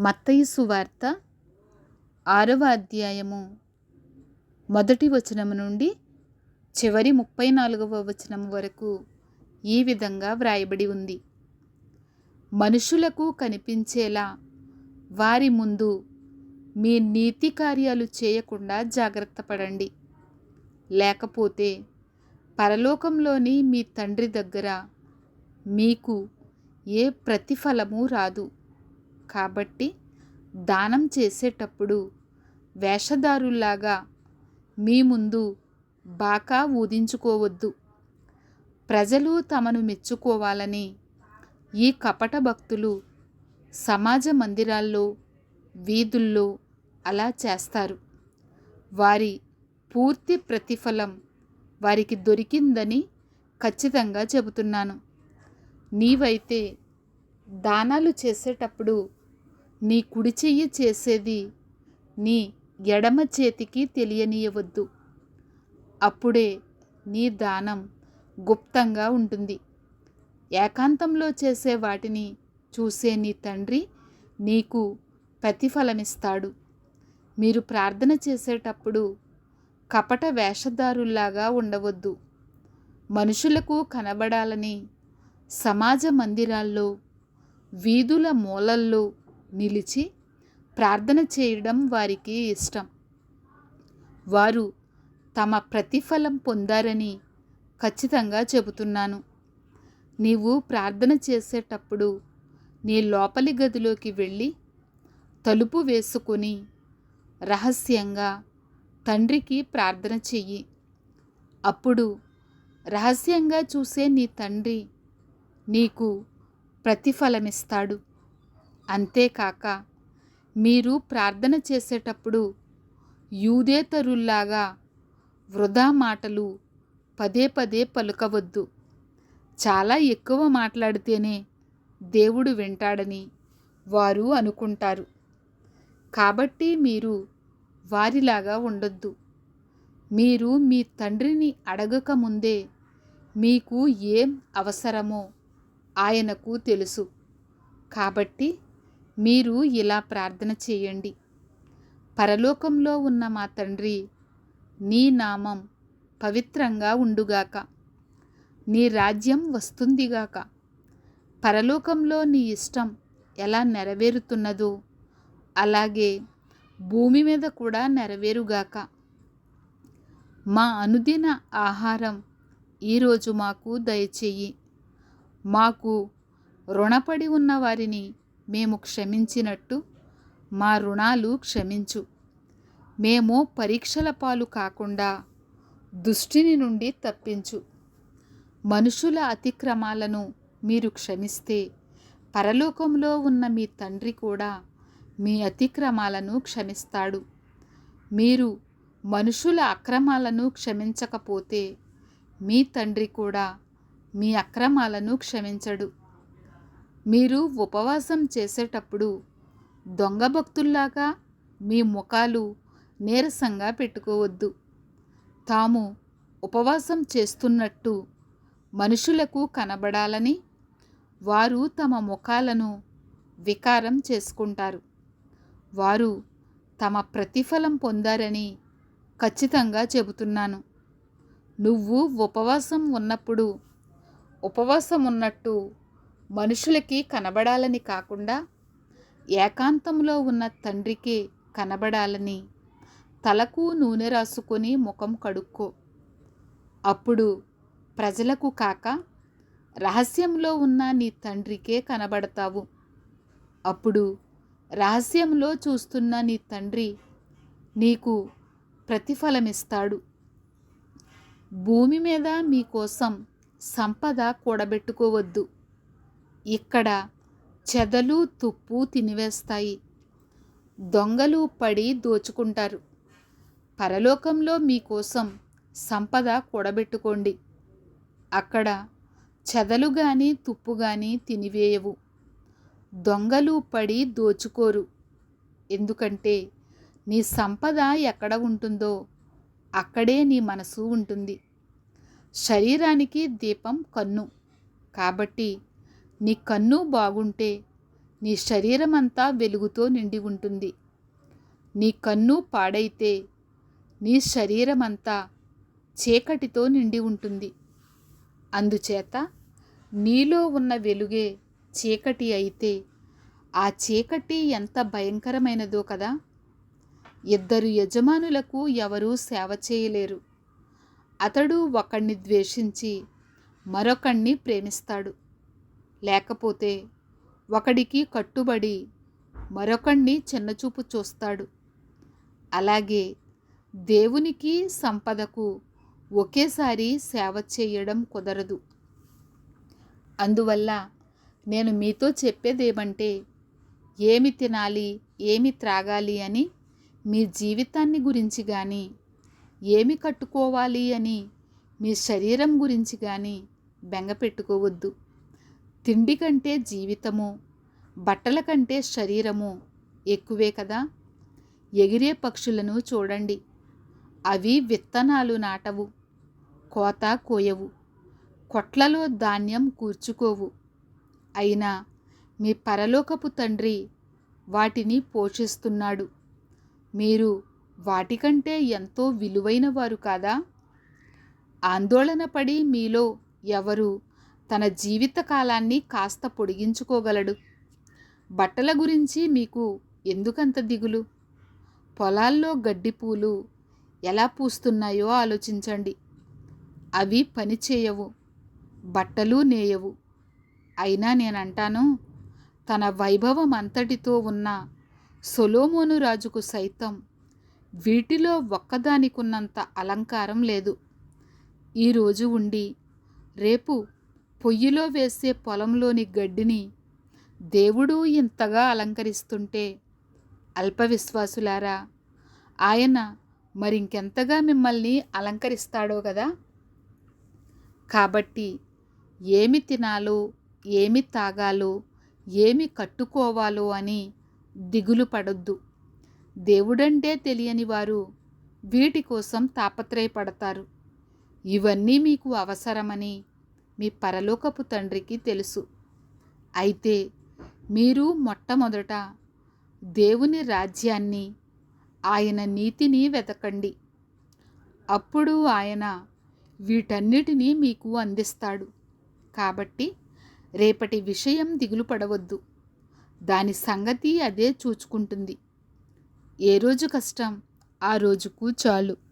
మత్తయి సువార్త ఆరవ అధ్యాయము మొదటి వచనము నుండి చివరి ముప్పై నాలుగవ వచనం వరకు ఈ విధంగా వ్రాయబడి ఉంది. మనుషులకు కనిపించేలా వారి ముందు మీ నీతి కార్యాలు చేయకుండా జాగ్రత్త పడండి. లేకపోతే పరలోకంలోని మీ తండ్రి దగ్గర మీకు ఏ ప్రతిఫలము రాదు. కాబట్టి దానం చేసేటప్పుడు వేషధారుల్లాగా మీ ముందు బాకా ఊదించుకోవద్దు. ప్రజలు తమను మెచ్చుకోవాలని ఈ కపట భక్తులు సమాజ మందిరాల్లో వీధుల్లో అలా చేస్తారు. వారి పూర్తి ప్రతిఫలం వారికి దొరికిందని ఖచ్చితంగా చెబుతున్నాను. నీవైతే దానాలు చేసేటప్పుడు నీ కుడి చెయ్యి చేసేది నీ ఎడమ చేతికి తెలియనీయవద్దు. అప్పుడే నీ దానం గుప్తంగా ఉంటుంది. ఏకాంతంలో చేసే వాటిని చూసే నీ తండ్రి నీకు ప్రతిఫలమిస్తాడు. మీరు ప్రార్థన చేసేటప్పుడు కపట వేషధారుల్లాగా ఉండవద్దు. మనుషులకు కనబడాలని సమాజ మందిరాల్లో వీధుల మూలల్లో నిలిచి ప్రార్థన చేయడం వారికి ఇష్టం. వారు తమ ప్రతిఫలం పొందారని ఖచ్చితంగా చెబుతున్నాను. నీవు ప్రార్థన చేసేటప్పుడు నీ లోపలి గదిలోకి వెళ్ళి తలుపు వేసుకొని రహస్యంగా తండ్రికి ప్రార్థన చెయ్యి. అప్పుడు రహస్యంగా చూసే నీ తండ్రి నీకు ప్రతిఫలమిస్తాడు. అంతేకాక మీరు ప్రార్థన చేసేటప్పుడు యూదేతరుల్లాగా వృధా మాటలు పదే పదే పలుకవద్దు. చాలా ఎక్కువ మాట్లాడితేనే దేవుడు వింటాడని వారు అనుకుంటారు. కాబట్టి మీరు వారిలాగా ఉండొద్దు. మీరు మీ తండ్రిని అడగక ముందే మీకు ఏం అవసరమో ఆయనకు తెలుసు. కాబట్టి మీరు ఇలా ప్రార్థన చేయండి. పరలోకంలో ఉన్న మా తండ్రి నీ నామం పవిత్రంగా ఉండుగాక. నీ రాజ్యం వస్తుందిగాక. పరలోకంలో నీ ఇష్టం ఎలా నెరవేరుతున్నదో అలాగే భూమి మీద కూడా నెరవేరుగాక. మా అనుదిన ఆహారం ఈరోజు మాకు దయచేయి. మాకు రుణపడి ఉన్న వారిని మేము క్షమించినట్టు మా రుణాలు క్షమించు. మేము పరీక్షల పాలు కాకుండా దుష్టిని నుండి తప్పించు. మనుషుల అతిక్రమాలను మీరు క్షమిస్తే పరలోకంలో ఉన్న మీ తండ్రి కూడా మీ అతిక్రమాలను క్షమిస్తాడు. మీరు మనుషుల అక్రమాలను క్షమించకపోతే మీ తండ్రి కూడా మీ అక్రమాలను క్షమించడు. మీరు ఉపవాసం చేసేటప్పుడు దొంగ భక్తుల్లాగా మీ ముఖాలు నీరసంగా పెట్టుకోవద్దు. తాము ఉపవాసం చేస్తున్నట్టు మనుషులకు కనబడాలని వారు తమ ముఖాలను వికారం చేసుకుంటారు. వారు తమ ప్రతిఫలం పొందారని ఖచ్చితంగా చెబుతున్నాను. నువ్వు ఉపవాసం ఉన్నప్పుడు ఉపవాసం ఉన్నట్టు మనుషులకి కనబడాలని కాకుండా ఏకాంతంలో ఉన్న తండ్రికి కనబడాలని తలకు నూనె రాసుకొని ముఖం కడుక్కో. అప్పుడు ప్రజలకు కాక రహస్యంలో ఉన్న నీ తండ్రికే కనబడతావు. అప్పుడు రహస్యంలో చూస్తున్న నీ తండ్రి నీకు ప్రతిఫలమిస్తాడు. భూమి మీద మీకోసం సంపద కూడబెట్టుకోవద్దు. ఇక్కడ చెదలు తుప్పు తినివేస్తాయి. దొంగలు పడి దోచుకుంటారు. పరలోకంలో మీకోసం సంపద కూడబెట్టుకోండి. అక్కడ చెదలు కానీ తుప్పు కానీ తినివేయవు. దొంగలు పడి దోచుకోరు. ఎందుకంటే నీ సంపద ఎక్కడ ఉంటుందో అక్కడే నీ మనసు ఉంటుంది. శరీరానికి దీపం కన్ను. కాబట్టి నీ కన్ను బాగుంటే నీ శరీరమంతా వెలుగుతో నిండి ఉంటుంది. నీ కన్ను పాడైతే నీ శరీరమంతా చీకటితో నిండి ఉంటుంది. అందుచేత నీలో ఉన్న వెలుగే చీకటి అయితే ఆ చీకటి ఎంత భయంకరమైనదో కదా! ఇద్దరు యజమానులకు ఎవరూ సేవ చేయలేరు. అతడు ఒకణ్ణి ద్వేషించి మరొకణ్ణి ప్రేమిస్తాడు. లేకపోతే ఒకడికి కట్టుబడి మరొకణ్ణి చిన్నచూపు చూస్తాడు. అలాగే దేవునికి సంపదకు ఒకేసారి సేవ చేయడం కుదరదు. అందువల్ల నేను మీతో చెప్పేదేమంటే ఏమి తినాలి ఏమి త్రాగాలి అని మీ జీవితాన్ని గురించి కానీ ఏమి కట్టుకోవాలి అని మీ శరీరం గురించి కానీ బెంగ పెట్టుకోవద్దు తిండి కంటే జీవితము బట్టల కంటే శరీరము ఎక్కువే కదా? ఎగిరే పక్షులను చూడండి. అవి విత్తనాలు నాటవు కోత కోయవు కొట్లలో ధాన్యం కూర్చుకోవు. అయినా మీ పరలోకపు తండ్రి వాటిని పోషిస్తున్నాడు. మీరు వాటికంటే ఎంతో విలువైన వారు కాదా? ఆందోళన పడి మీలో ఎవరు తన జీవిత కాలాన్ని కాస్త పొడిగించుకోగలడు. బట్టల గురించి మీకు ఎందుకంత దిగులు? పొలాల్లో గడ్డి పూలు ఎలా పూస్తున్నాయో ఆలోచించండి. అవి పని చేయవు బట్టలు నేయవు. అయినా నేనంటాను తన వైభవం అంతటితో ఉన్న సొలోమోను రాజుకు సైతం వీటిలో ఒక్కదానికున్నంత అలంకారం లేదు. ఈరోజు ఉండి రేపు పొయ్యిలో వేసే పొలంలోని గడ్డిని దేవుడు ఇంతగా అలంకరిస్తుంటే అల్పవిశ్వాసులారా ఆయన మరింకెంతగా మిమ్మల్ని అలంకరిస్తాడో కదా కాబట్టి ఏమి తినాలో ఏమి తాగాలో ఏమి కట్టుకోవాలో అని దిగులు పడొద్దు. దేవుడంటే తెలియని వారు వీటి కోసం తాపత్రయపడతారు. ఇవన్నీ మీకు అవసరమని మీ పరలోకపు తండ్రికి తెలుసు. అయితే మీరు మొట్టమొదట దేవుని రాజ్యాన్ని ఆయన నీతిని వెతకండి. అప్పుడు ఆయన వీటన్నిటినీ మీకు అందిస్తాడు. కాబట్టి రేపటి విషయం దిగులు పడవద్దు దాని సంగతి అదే చూచుకుంటుంది. ఏ రోజు కష్టం ఆ రోజుకు చాలు.